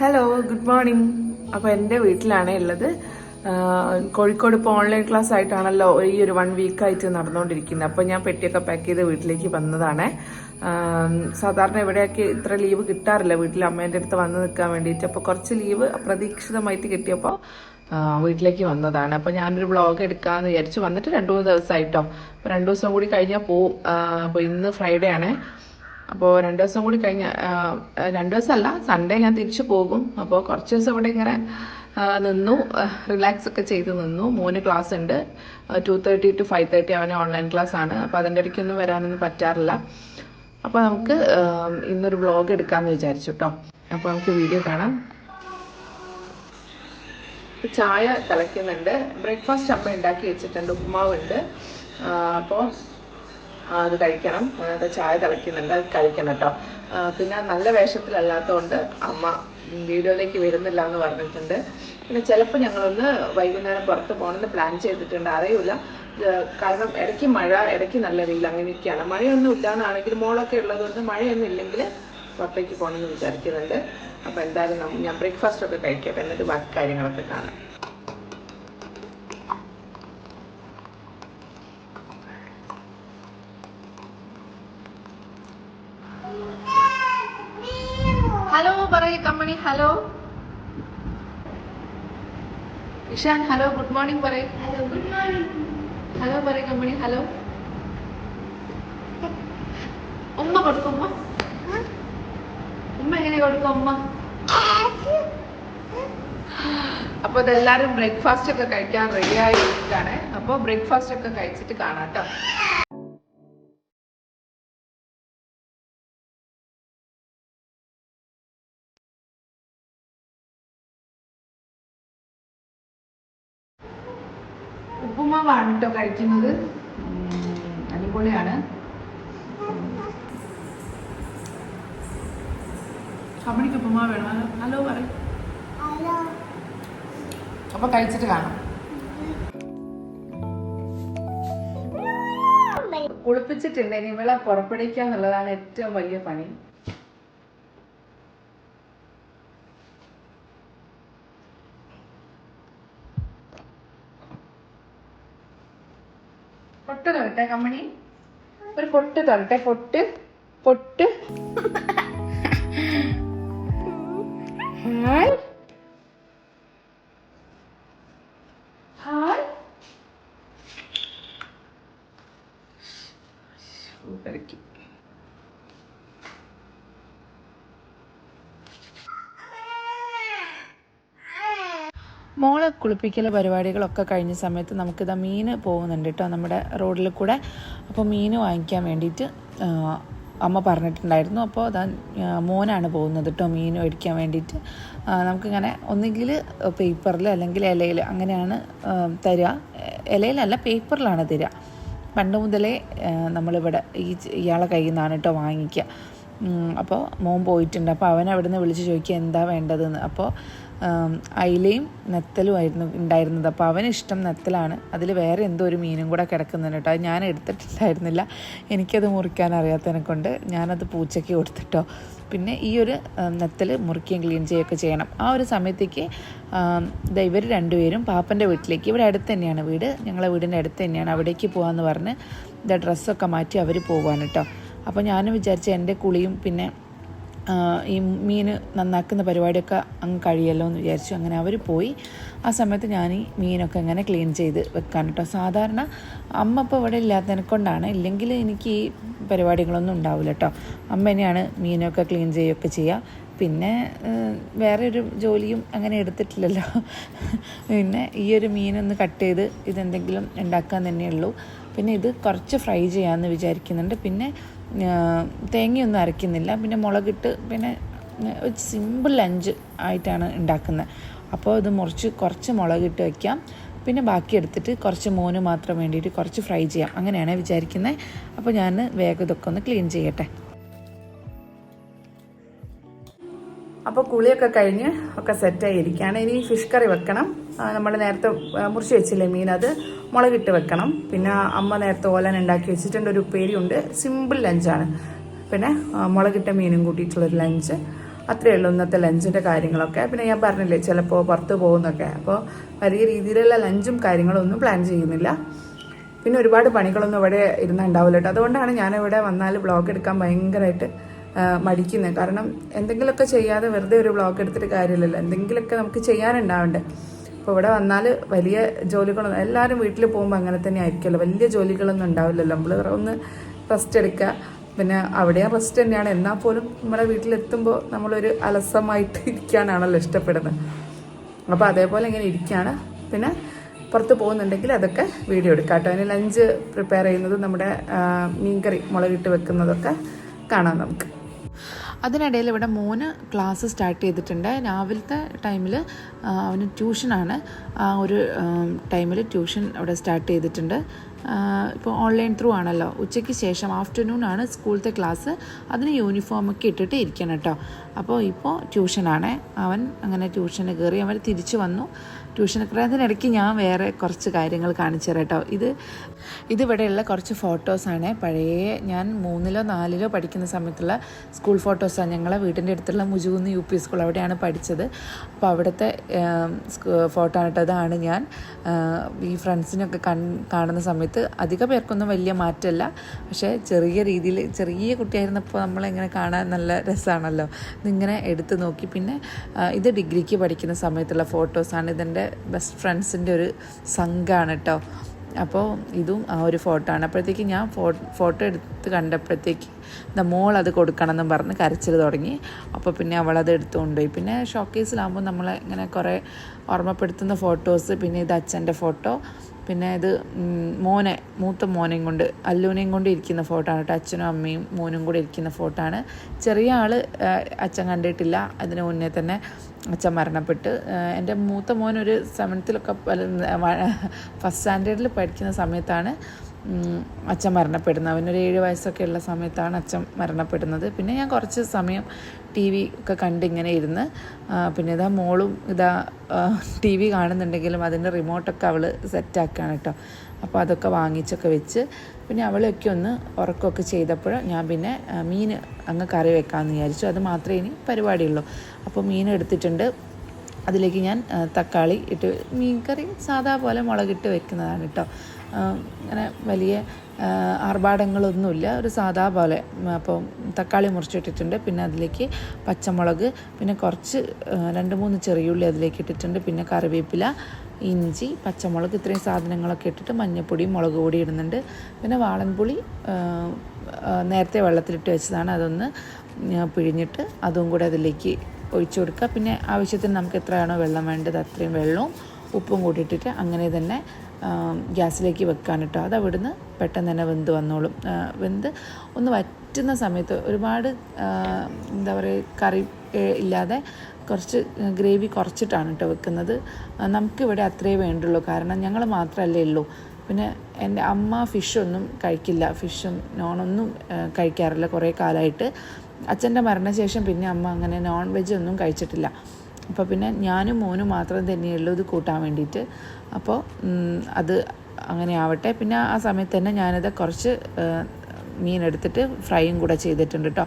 Hello good morning അപ്പോൾ എന്റെ വീട്ടിലാണ് ഉള്ളത്. കോഴിക്കോട് ഇപ്പോൾ ഓൺലൈൻ ക്ലാസ് ആയിട്ടാണല്ലോ ഈ ഒരു വൺ വീക്കായിട്ട് നടന്നുകൊണ്ടിരിക്കുന്നത്. അപ്പോൾ ഞാൻ പെട്ടിയൊക്കെ പാക്ക് ചെയ്ത് വീട്ടിലേക്ക് വന്നതാണ്. സാധാരണ ഇവിടെയൊക്കെ ഇത്ര ലീവ് കിട്ടാറില്ല? വീട്ടിൽ അമ്മേന്റെ അടുത്ത് വന്ന് നിൽക്കാൻ വേണ്ടിയിട്ട്. അപ്പോൾ കുറച്ച് ലീവ് അപ്രതീക്ഷിതമായിട്ട് കിട്ടിയപ്പോൾ വീട്ടിലേക്ക് വന്നതാണ്. അപ്പോൾ ഞാനൊരു ബ്ലോഗ് എടുക്കാമെന്ന് വിചാരിച്ചു. വന്നിട്ട് രണ്ട് മൂന്ന് ദിവസമായിട്ടോ. അപ്പോൾ രണ്ട് ദിവസം കൂടി കഴിഞ്ഞാൽ പോവും. അപ്പോൾ ഇന്ന് ഫ്രൈഡേ ആണ്. അപ്പോൾ രണ്ട് ദിവസം കൂടി കഴിഞ്ഞ രണ്ട് ദിവസമല്ല സൺഡേ ഞാൻ തിരിച്ചു പോകും. അപ്പോൾ കുറച്ച് ദിവസം ഇവിടെ ഇങ്ങനെ നിന്നു റിലാക്സ് ഒക്കെ ചെയ്ത് നിന്നു. മൂന്ന് ക്ലാസ് ഉണ്ട്. Two thirty to five thirty അവന് ഓൺലൈൻ ക്ലാസ് ആണ്. അപ്പോൾ അതിന്റെ ഇടയ്ക്കൊന്നും വരാനൊന്നും പറ്റാറില്ല. അപ്പോൾ നമുക്ക് ഇന്നൊരു വ്ളോഗ് എടുക്കാമെന്ന് വിചാരിച്ചു കേട്ടോ അപ്പോൾ നമുക്ക് വീഡിയോ കാണാം. ചായ തിളയ്ക്കുന്നുണ്ട്. ബ്രേക്ക്ഫാസ്റ്റ് അമ്മ ഉണ്ടാക്കി വെച്ചിട്ടുണ്ട്. ഉപ്പുമാവുണ്ട്. അപ്പോൾ അത് കഴിക്കണം. അത് ചായ തിളയ്ക്കുന്നുണ്ട് അത് കഴിക്കണം കേട്ടോ പിന്നെ നല്ല വേഷത്തിലല്ലാത്തതുകൊണ്ട് അമ്മ വീഡിയോയിലേക്ക് വരുന്നില്ല എന്ന് പറഞ്ഞിട്ടുണ്ട്. പിന്നെ ചിലപ്പോൾ ഞങ്ങളൊന്ന് വൈകുന്നേരം പുറത്ത് പോകണമെന്ന് പ്ലാൻ ചെയ്തിട്ടുണ്ട്. അറിയില്ല കാരണം ഇടയ്ക്ക് മഴ ഇടയ്ക്ക് നല്ല വെയിൽ അങ്ങനെയൊക്കെയാണ്. മഴയൊന്നും ഇല്ലാന്നാണെങ്കിൽ മോളൊക്കെ ഉള്ളതുകൊണ്ട് മഴയൊന്നും ഇല്ലെങ്കിൽ പുറത്തേക്ക് പോകണമെന്ന് വിചാരിക്കുന്നുണ്ട്. അപ്പോൾ എന്തായാലും ഞാൻ ബ്രേക്ക്ഫാസ്റ്റ് ഒക്കെ കഴിക്കട്ടെ. എന്നിട്ട് ബാക്കി കാര്യങ്ങളൊക്കെ കാണാം. Hello company hello Ishan hello good morning പറയ് ഹലോ പറയ് കമ്പനി ഹലോ ഉമ്മ കൊടുക്കും ഉമ്മ ഉമ്മ എങ്ങനെ കൊടുക്കും ഉമ്മ അപ്പൊ ഇതെല്ലാരും ബ്രേക്ക്ഫാസ്റ്റ് ഒക്കെ കഴിക്കാൻ റെഡി ആയി ഇരിക്കുകയാണ് അപ്പൊ ബ്രേക്ക്ഫാസ്റ്റ് ഒക്കെ കഴിച്ചിട്ട് കാണാം കേട്ടോ കേട്ടോ കഴിക്കുന്നത്. അടിപൊളിയാണ്. കമ്പനിക്ക് ഉപ്പുമാ വേണം? ഹലോ പറയും. അപ്പൊ കഴിച്ചിട്ട് കാണാം. കുളിപ്പിച്ചിട്ടുണ്ട്. ഇനി ഇവളെ പുറപ്പെടുവിക്കുക എന്നുള്ളതാണ് ഏറ്റവും വലിയ പണി. പൊട്ട് തൊരട്ടെ കമ്മണി? ഒരു പൊട്ട് തൊരട്ടെ പൊട്ട് പൊട്ട്. ഹായ്. ഹായ്. പെരക്കി മോളെ കുളിപ്പിക്കൽ പരിപാടികളൊക്കെ കഴിഞ്ഞ സമയത്ത് നമുക്കിതാ മീൻ പോകുന്നുണ്ട് കേട്ടോ നമ്മുടെ റോഡിൽ കൂടെ. അപ്പോൾ മീൻ വാങ്ങിക്കാൻ വേണ്ടിയിട്ട് അമ്മ പറഞ്ഞിട്ടുണ്ടായിരുന്നു. അപ്പോൾ അതാ മോനാണ് പോകുന്നത് കേട്ടോ മീൻ മേടിക്കാൻ വേണ്ടിയിട്ട്. നമുക്കിങ്ങനെ ഒന്നുകിൽ പേപ്പറിൽ അല്ലെങ്കിൽ ഇലയിൽ അങ്ങനെയാണ് തരിക. ഇലയിലല്ല പേപ്പറിലാണ് തരിക. പണ്ട് മുതലേ നമ്മളിവിടെ ഈ ഇയാളെ കയ്യിൽ നിന്നാണ് കേട്ടോ വാങ്ങിക്കുക. അപ്പോൾ മോൻ പോയിട്ടുണ്ട്. അപ്പോൾ അവൻ അവിടെ നിന്ന് വിളിച്ച് ചോദിക്കുക എന്താ വേണ്ടതെന്ന്. അപ്പോൾ അയിലയും നെത്തലും ആയിരുന്നു ഉണ്ടായിരുന്നത്. അപ്പോൾ അവന് ഇഷ്ടം നെത്തലാണ്. അതിൽ വേറെ എന്തോ ഒരു മീനും കൂടെ കിടക്കുന്നുണ്ട് കേട്ടോ. അത് ഞാൻ എടുത്തിട്ടുണ്ടായിരുന്നില്ല എനിക്കത് മുറിക്കാൻ അറിയാത്തതിനെ കൊണ്ട് ഞാനത് പൂച്ചയ്ക്ക് കൊടുത്തിട്ടോ. പിന്നെ ഈ ഒരു നെത്തൽ മുറിക്കുകയും ക്ലീൻ ചെയ്യുകയൊക്കെ ചെയ്യണം. ആ ഒരു സമയത്തേക്ക് ഇവർ രണ്ടുപേരും പാപ്പന്റെ വീട്ടിലേക്ക് ഇവിടെ അടുത്ത് തന്നെയാണ് വീട്. ഞങ്ങളെ വീടിന്റെ അടുത്ത് തന്നെയാണ്. അവിടേക്ക് പോകാമെന്ന് പറഞ്ഞ് ഇതാ ഡ്രസ്സൊക്കെ മാറ്റി അവർ പോകാൻ കേട്ടോ. അപ്പോൾ ഞാനും വിചാരിച്ചു എന്റെ കുളിയും പിന്നെ ഈ മീൻ നന്നാക്കുന്ന പരിപാടിയൊക്കെ അങ്ങ് കഴിയല്ലോ എന്ന് വിചാരിച്ചു. അങ്ങനെ അവർ പോയി. ആ സമയത്ത് ഞാൻ ഈ മീനൊക്കെ ഇങ്ങനെ ക്ലീൻ ചെയ്ത് വെക്കാൻ കേട്ടോ. സാധാരണ അമ്മ ഇപ്പോൾ ഇവിടെ ഇല്ലാത്തതിനെ കൊണ്ടാണ്. ഇല്ലെങ്കിൽ എനിക്ക് ഈ പരിപാടികളൊന്നും ഉണ്ടാവില്ല കേട്ടോ. അമ്മ തന്നെയാണ് മീനൊക്കെ ക്ലീൻ ചെയ്യുകയൊക്കെ ചെയ്യുക. പിന്നെ വേറെ ഒരു ജോലിയും അങ്ങനെ എടുത്തിട്ടില്ലല്ലോ. പിന്നെ ഈ ഒരു മീനൊന്ന് കട്ട് ചെയ്ത് ഇതെന്തെങ്കിലും ഉണ്ടാക്കാൻ തന്നെയുള്ളൂ. പിന്നെ ഇത് കുറച്ച് ഫ്രൈ ചെയ്യാമെന്ന് വിചാരിക്കുന്നുണ്ട്. പിന്നെ തേങ്ങയൊന്നും അരയ്ക്കുന്നില്ല. പിന്നെ മുളകിട്ട് പിന്നെ ഒരു സിമ്പിൾ ലഞ്ച് ആയിട്ടാണ് ഉണ്ടാക്കുന്നത് അപ്പോൾ ഇത് മുറിച്ച് കുറച്ച് മുളകിട്ട് വയ്ക്കാം പിന്നെ ബാക്കി എടുത്തിട്ട് കുറച്ച് മോന് മാത്രം വേണ്ടിയിട്ട് കുറച്ച് ഫ്രൈ ചെയ്യാം. അങ്ങനെയാണ് വിചാരിക്കുന്നത് അപ്പോൾ ഞാൻ വേഗം ഇതൊക്കെ ഒന്ന് ക്ലീൻ ചെയ്യട്ടെ. അപ്പോൾ കുളിയൊക്കെ കഴിഞ്ഞ് ഒക്കെ സെറ്റായി ഇരിക്കുകയാണ്. ഇനി ഫിഷ് കറി വെക്കണം. നമ്മൾ നേരത്തെ മുറിച്ച് വെച്ചില്ലേ മീൻ അത്? മുളകിട്ട് വെക്കണം. പിന്നെ അമ്മ നേരത്തെ ഓലൻ ഉണ്ടാക്കി വെച്ചിട്ടുണ്ട്. ഒരു പേരി ഉണ്ട് സിമ്പിൾ ലഞ്ചാണ് പിന്നെ മുളകിട്ട മീനും കൂട്ടിയിട്ടുള്ളൊരു ലഞ്ച് അത്രയേ ഉള്ളൂ ഇന്നത്തെ ലഞ്ചിന്റെ കാര്യങ്ങളൊക്കെ. പിന്നെ ഞാൻ പറഞ്ഞില്ലേ ചിലപ്പോൾ പുറത്ത് പോകുന്നൊക്കെ. അപ്പോൾ വലിയ രീതിയിലുള്ള ലഞ്ചും കാര്യങ്ങളൊന്നും പ്ലാൻ ചെയ്യുന്നില്ല. പിന്നെ ഒരുപാട് പണികളൊന്നും ഇവിടെ ഇരുന്നുണ്ടാവില്ല കേട്ടോ. അതുകൊണ്ടാണ് ഞാനിവിടെ വന്നാൽ ബ്ലോഗ് എടുക്കാൻ ഭയങ്കരമായിട്ട് മടിക്കുന്നത് കാരണം എന്തെങ്കിലുമൊക്കെ ചെയ്യാതെ വെറുതെ ഒരു വ്ളോഗ് എടുത്തിട്ട് കാര്യമില്ലല്ലോ. എന്തെങ്കിലുമൊക്കെ നമുക്ക് ചെയ്യാനുണ്ടാവണ്ടേ? അപ്പോൾ ഇവിടെ വന്നാൽ വലിയ ജോലികളൊന്നും എല്ലാവരും വീട്ടിൽ പോകുമ്പോൾ അങ്ങനെ തന്നെ ആയിരിക്കുമല്ലോ. വലിയ ജോലികളൊന്നും ഉണ്ടാവില്ലല്ലോ. നമ്മൾ ഒന്ന് റെസ്റ്റ് എടുക്കുക പിന്നെ അവിടെ റെസ്റ്റ് തന്നെയാണ്. എന്നാൽ പോലും നമ്മുടെ വീട്ടിലെത്തുമ്പോൾ നമ്മളൊരു അലസമായിട്ട് ഇരിക്കാനാണല്ലോ ഇഷ്ടപ്പെടുന്നത്. അപ്പോൾ അതേപോലെ ഇങ്ങനെ ഇരിക്കുകയാണ് പിന്നെ പുറത്ത് പോകുന്നുണ്ടെങ്കിൽ അതൊക്കെ വീഡിയോ എടുക്കാം കേട്ടോ. അതിന് ലഞ്ച് പ്രിപ്പയർ ചെയ്യുന്നത് നമ്മുടെ മീൻകറി മുളകിട്ട് വെക്കുന്നതൊക്കെ കാണാം നമുക്ക്. അതിനിടയിൽ ഇവിടെ മോന് ക്ലാസ് സ്റ്റാർട്ട് ചെയ്തിട്ടുണ്ട്. രാവിലത്തെ ടൈമിൽ അവന് ട്യൂഷനാണ്. ആ ഒരു ടൈമിൽ ട്യൂഷൻ അവിടെ സ്റ്റാർട്ട് ചെയ്തിട്ടുണ്ട്. ഇപ്പോൾ ഓൺലൈൻ ത്രൂ ആണല്ലോ. ഉച്ചയ്ക്ക് ശേഷം ആഫ്റ്റർനൂൺ ആണ് സ്കൂളത്തെ ക്ലാസ്. അതിന് യൂണിഫോമൊക്കെ ഇട്ടിട്ട് ഇരിക്കണം കേട്ടോ. അപ്പോൾ ഇപ്പോൾ ട്യൂഷനാണ്. അവൻ അങ്ങനെ ട്യൂഷന് കയറി അവൻ തിരിച്ചു വന്നു. ട്യൂഷൻ അതിനിടയ്ക്ക് ഞാൻ വേറെ കുറച്ച് കാര്യങ്ങൾ കാണിച്ചു തരാം കേട്ടോ. ഇത് ഇതിവിടെയുള്ള കുറച്ച് ഫോട്ടോസാണ് പഴയ ഞാൻ മൂന്നിലോ നാലിലോ പഠിക്കുന്ന സമയത്തുള്ള സ്കൂൾ ഫോട്ടോസാണ് ഞങ്ങളെ വീടിന്റെ അടുത്തുള്ള മുജുകുന്ന് യു പി സ്കൂൾ അവിടെയാണ് പഠിച്ചത്. അപ്പോൾ അവിടുത്തെ ഫോട്ടോ അതാണ് ഞാൻ. ഈ ഫ്രണ്ട്സിനൊക്കെ കാണുന്ന സമയത്ത് അധിക പേർക്കൊന്നും വലിയ മാറ്റമല്ല. പക്ഷേ ചെറിയ രീതിയിൽ ചെറിയ കുട്ടിയായിരുന്നപ്പോൾ നമ്മളിങ്ങനെ കാണാൻ നല്ല രസമാണല്ലോ. ഇതിങ്ങനെ എടുത്ത് നോക്കി. പിന്നെ ഇത് ഡിഗ്രിക്ക് പഠിക്കുന്ന സമയത്തുള്ള ഫോട്ടോസാണ് ഇതെന്റെ ബെസ്റ്റ് ഫ്രണ്ട്സിന്റെ ഒരു സംഘമാണ് കേട്ടോ അപ്പോൾ ഇതും ആ ഒരു ഫോട്ടോ ആണ്. അപ്പോഴത്തേക്ക് ഞാൻ ഫോട്ടോ എടുത്ത് കണ്ടപ്പോഴത്തേക്ക് ദ മോൾ അത് കൊടുക്കണം എന്നും പറഞ്ഞ് കരച്ചിൽ തുടങ്ങി. അപ്പോൾ പിന്നെ അവളത് എടുത്തുകൊണ്ടുപോയി. പിന്നെ ഷോക്കേസിലാകുമ്പോൾ നമ്മൾ ഇങ്ങനെ കുറേ ഓർമ്മപ്പെടുത്തുന്ന ഫോട്ടോസ് പിന്നെ ഇത് അച്ഛന്റെ ഫോട്ടോ പിന്നെ ഇത് മോനെ മൂത്ത മോനെയും കൊണ്ട് അല്ലൂനെയും കൊണ്ട് ഇരിക്കുന്ന ഫോട്ടോ ആണ് കേട്ടോ അച്ഛനും അമ്മയും മോനും കൂടെ ഇരിക്കുന്ന ഫോട്ടോ ആണ്. ചെറിയ ആൾ അച്ഛൻ കണ്ടിട്ടില്ല. അതിന് മുന്നേ തന്നെ അച്ഛൻ മരണപ്പെട്ട്. എന്റെ മൂത്ത മോൻ ഒരു സെവൻത്തിലൊക്കെ ഫസ്റ്റ് സ്റ്റാൻഡേർഡിൽ പഠിക്കുന്ന സമയത്താണ് അച്ഛൻ മരണപ്പെടുന്നത്. അവനൊരു ഏഴ് വയസ്സൊക്കെ ഉള്ള സമയത്താണ് അച്ഛൻ മരണപ്പെടുന്നത്. പിന്നെ ഞാൻ കുറച്ച് സമയം ടി വി ഒക്കെ കണ്ടിങ്ങനെ ഇരുന്ന് പിന്നെ ഇതാ മോളും ഇതാ ടി വി കാണുന്നുണ്ടെങ്കിലും അതിന്റെ റിമോട്ടൊക്കെ അവൾ സെറ്റാക്കുകയാണ് കേട്ടോ. അപ്പോൾ അതൊക്കെ വാങ്ങിച്ചൊക്കെ വെച്ച് പിന്നെ അവളൊക്കെ ഒന്ന് ഉറക്കമൊക്കെ ചെയ്തപ്പോൾ ഞാൻ പിന്നെ മീൻ അങ്ങ് കറി വെക്കാമെന്ന് വിചാരിച്ചു. അത് മാത്രമേ ഇനി പരിപാടിയുള്ളൂ. അപ്പോൾ മീൻ എടുത്തിട്ടുണ്ട്. അതിലേക്ക് ഞാൻ തക്കാളി ഇട്ട് മീൻ കറി സാധാ പോലെ മുളകിട്ട് വെക്കുന്നതാണ് കേട്ടോ. അങ്ങനെ വലിയ ആർഭാടങ്ങളൊന്നുമില്ല. ഒരു സാധാ പോലെ. അപ്പം അപ്പോൾ തക്കാളി മുറിച്ചിട്ടിട്ടുണ്ട്. പിന്നെ അതിലേക്ക് പച്ചമുളക് പിന്നെ കുറച്ച് രണ്ട് മൂന്ന് ചെറിയുള്ളി അതിലേക്ക് ഇട്ടിട്ടുണ്ട്. പിന്നെ കറിവേപ്പില ഇഞ്ചി പച്ചമുളക് ഇത്രയും സാധനങ്ങളൊക്കെ ഇട്ടിട്ട് മഞ്ഞപ്പൊടിയും മുളക് പൊടി ഇടുന്നുണ്ട്. പിന്നെ വാളൻപുളി നേരത്തെ വെള്ളത്തിലിട്ട് വെച്ചതാണ്. അതൊന്ന് പിഴിഞ്ഞിട്ട് അതും കൂടെ അതിലേക്ക് ഒഴിച്ചു കൊടുക്കുക. പിന്നെ ആവശ്യത്തിന് നമുക്ക് എത്രയാണോ വെള്ളം വേണ്ടത് അത്രയും വെള്ളവും ഉപ്പും കൂടി ഇട്ടിട്ട് അങ്ങനെ തന്നെ ഗ്യാസിലേക്ക് വെക്കാൻ കേട്ടോ അത് അവിടുന്ന് പെട്ടെന്ന് തന്നെ വെന്ത് വന്നോളും. വെന്ത് ഒന്ന് വറ്റുന്ന സമയത്ത് ഒരുപാട് എന്താ പറയുക കറി ഇല്ലാതെ കുറച്ച് ഗ്രേവി കുറച്ചിട്ടാണ് കേട്ടോ വെക്കുന്നത്. നമുക്കിവിടെ അത്രേ വേണ്ടുള്ളൂ. കാരണം ഞങ്ങൾ മാത്രമല്ലേ ഉള്ളൂ. പിന്നെ എന്റെ അമ്മ ഫിഷൊന്നും കഴിക്കില്ല. ഫിഷും നോണൊന്നും കഴിക്കാറില്ല കുറേ കാലമായിട്ട് അച്ഛന്റെ മരണശേഷം പിന്നെ അമ്മ അങ്ങനെ നോൺ വെജ് ഒന്നും കഴിച്ചിട്ടില്ല. അപ്പോൾ പിന്നെ ഞാനും മോനും മാത്രം തന്നെയുള്ളൂ ഇത് കൂട്ടാൻ വേണ്ടിയിട്ട്. അപ്പോൾ അത് അങ്ങനെ ആവട്ടെ. പിന്നെ ആ സമയത്ത് തന്നെ ഞാനത് കുറച്ച് മീൻ എടുത്തിട്ട് ഫ്രൈയും കൂടെ ചെയ്തിട്ടുണ്ട് കേട്ടോ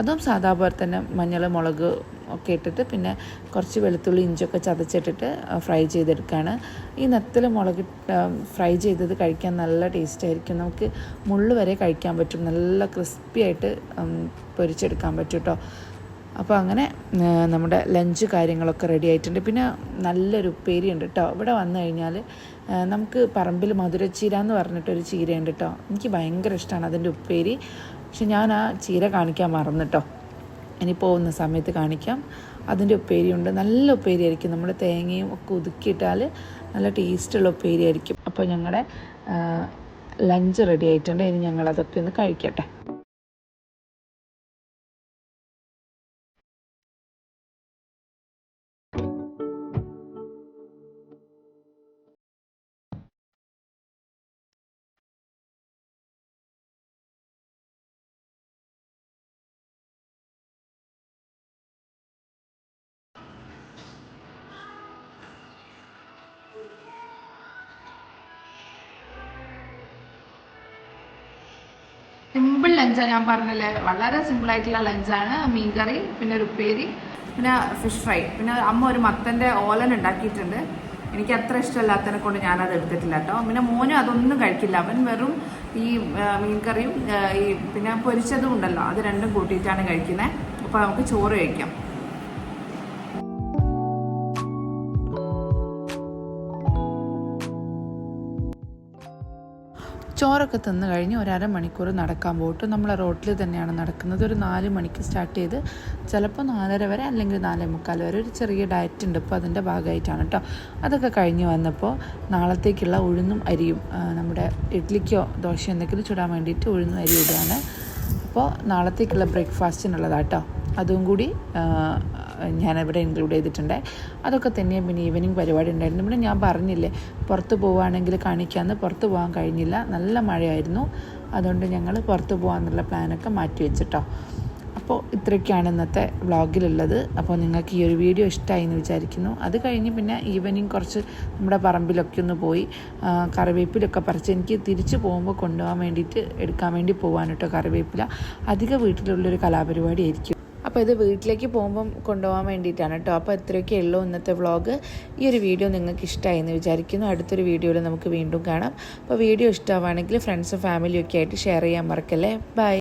അതും സാധാ പോലെ തന്നെ മഞ്ഞൾ മുളക് ഒക്കെ ഇട്ടിട്ട് പിന്നെ കുറച്ച് വെളുത്തുള്ളി ഇഞ്ചിയൊക്കെ ചതച്ചിട്ടിട്ട് ഫ്രൈ ചെയ്തെടുക്കുകയാണ് ഈ നത്തിൽ മുളക് ഫ്രൈ ചെയ്തത് കഴിക്കാൻ നല്ല ടേസ്റ്റ് ആയിരിക്കും. നമുക്ക് മുള്ള് വരെ കഴിക്കാൻ പറ്റും. നല്ല ക്രിസ്പി ആയിട്ട് പൊരിച്ചെടുക്കാൻ പറ്റും കേട്ടോ അപ്പോൾ അങ്ങനെ നമ്മുടെ ലഞ്ച് കാര്യങ്ങളൊക്കെ റെഡി ആയിട്ടുണ്ട്. പിന്നെ നല്ലൊരു ഉപ്പേരി ഉണ്ട് കേട്ടോ ഇവിടെ വന്നു കഴിഞ്ഞാൽ നമുക്ക് പറമ്പിൽ മധുരച്ചീര എന്ന് പറഞ്ഞിട്ടൊരു ചീരയുണ്ട് കേട്ടോ എനിക്ക് ഭയങ്കര ഇഷ്ടമാണ് അതിന്റെ ഉപ്പേരി. പക്ഷെ ഞാൻ ആ ചീര കാണിക്കാൻ മറന്നു കേട്ടോ ഇനി പോകുന്ന സമയത്ത് കാണിക്കാം. അതിന്റെ ഉപ്പേരിയുണ്ട്. നല്ല ഉപ്പേരി ആയിരിക്കും നമ്മൾ തേങ്ങയും ഒക്കെ ഒതുക്കിയിട്ടാൽ നല്ല ടേസ്റ്റുള്ള ഉപ്പേരി ആയിരിക്കും അപ്പോൾ ഞങ്ങളുടെ ലഞ്ച് റെഡി ആയിട്ടുണ്ട്. ഇനി ഞങ്ങളതൊക്കെ ഒന്ന് കഴിക്കട്ടെ. സിമ്പിൾ ലഞ്ചാണ് ഞാൻ പറഞ്ഞില്ലേ? വളരെ സിമ്പിൾ ആയിട്ടുള്ള ലഞ്ചാണ്. മീൻകറി പിന്നെ ഒരു ഉപ്പേരി പിന്നെ ഫിഷ് ഫ്രൈ പിന്നെ അമ്മ ഒരു മത്തന്റെ ഓലൻ ഉണ്ടാക്കിയിട്ടുണ്ട്. എനിക്ക് അത്ര ഇഷ്ടമല്ലാത്തതിനെ കൊണ്ട് ഞാനത് എടുത്തിട്ടില്ല കേട്ടോ. പിന്നെ മോനും അതൊന്നും കഴിക്കില്ല. അവൻ വെറും ഈ മീൻകറിയും ഈ പിന്നെ പൊരിച്ചതും ഉണ്ടല്ലോ. അത് രണ്ടും കൂട്ടിയിട്ടാണ് കഴിക്കുന്നത് അപ്പോൾ നമുക്ക് ചോറ് കഴിക്കാം. ചോറൊക്കെ തിന്ന് കഴിഞ്ഞ് ഒരു അരമണിക്കൂർ നടക്കാൻ പോയിട്ട് നമ്മളെ റോട്ടിൽ തന്നെയാണ് നടക്കുന്നത്. ഒരു നാല് മണിക്ക് സ്റ്റാർട്ട് ചെയ്ത് ചിലപ്പോൾ നാലര വരെ അല്ലെങ്കിൽ നാലേ മുക്കാൽ വരെ ഒരു ചെറിയ ഡയറ്റ് ഉണ്ട്. ഇപ്പോൾ അതിന്റെ ഭാഗമായിട്ടാണ് കേട്ടോ. അതൊക്കെ കഴിഞ്ഞ് വന്നപ്പോൾ നാളത്തേക്കുള്ള ഉഴുന്നും അരിയും നമ്മുടെ ഇഡ്ലിക്കോ ദോശയോ എന്തെങ്കിലും ചുടാൻ വേണ്ടിയിട്ട് ഉഴുന്നും അരി ഇടുകയാണ്. അപ്പോൾ നാളത്തേക്കുള്ള ബ്രേക്ക്ഫാസ്റ്റിനുള്ളതാട്ടോ അതും കൂടി ഞാനിവിടെ ഇൻക്ലൂഡ് ചെയ്തിട്ടുണ്ട്. അതൊക്കെ തന്നെ പിന്നെ ഈവനിങ് പരിപാടി ഉണ്ടായിരുന്നു. പിന്നെ ഞാൻ പറഞ്ഞില്ലേ പുറത്ത് പോവുകയാണെങ്കിൽ കാണിക്കാമെന്ന് പുറത്ത് പോകാൻ കഴിഞ്ഞില്ല. നല്ല മഴയായിരുന്നു. അതുകൊണ്ട് ഞങ്ങൾ പുറത്ത് പോകാമെന്നുള്ള പ്ലാനൊക്കെ മാറ്റി വെച്ചിട്ടോ. അപ്പോൾ ഇത്രയൊക്കെയാണ് ഇന്നത്തെ വ്ളോഗിലുള്ളത്. അപ്പോൾ നിങ്ങൾക്ക് ഈ ഒരു വീഡിയോ ഇഷ്ടമായി എന്ന് വിചാരിക്കുന്നു. അത് കഴിഞ്ഞ് പിന്നെ ഈവനിങ് കുറച്ച് നമ്മുടെ പറമ്പിലൊക്കെ ഒന്ന് പോയി കറിവേപ്പിലൊക്കെ പറിച്ച് എനിക്ക് തിരിച്ച് പോകുമ്പോൾ കൊണ്ടുപോകാൻ വേണ്ടിയിട്ട് എടുക്കാൻ വേണ്ടി പോകാൻ കറിവേപ്പില. അധിക വീട്ടിലുള്ളൊരു കലാപരിപാടി ആയിരിക്കും അപ്പോൾ ഇത് വീട്ടിലേക്ക് പോകുമ്പം കൊണ്ടുപോകാൻ വേണ്ടിയിട്ടാണ് കേട്ടോ അപ്പോൾ ഇത്രയൊക്കെ ഉള്ളൂ ഇന്നത്തെ വ്ളോഗ്. ഈ ഒരു വീഡിയോ നിങ്ങൾക്ക് ഇഷ്ടമായി എന്ന് വിചാരിക്കുന്നു. അടുത്തൊരു വീഡിയോയിൽ നമുക്ക് വീണ്ടും കാണാം. അപ്പോൾ വീഡിയോ ഇഷ്ടമാവുകയാണെങ്കിൽ ഫ്രണ്ട്സും ഫാമിലിയും ഒക്കെ ആയിട്ട് ഷെയർ ചെയ്യാൻ മറക്കല്ലേ? ബൈ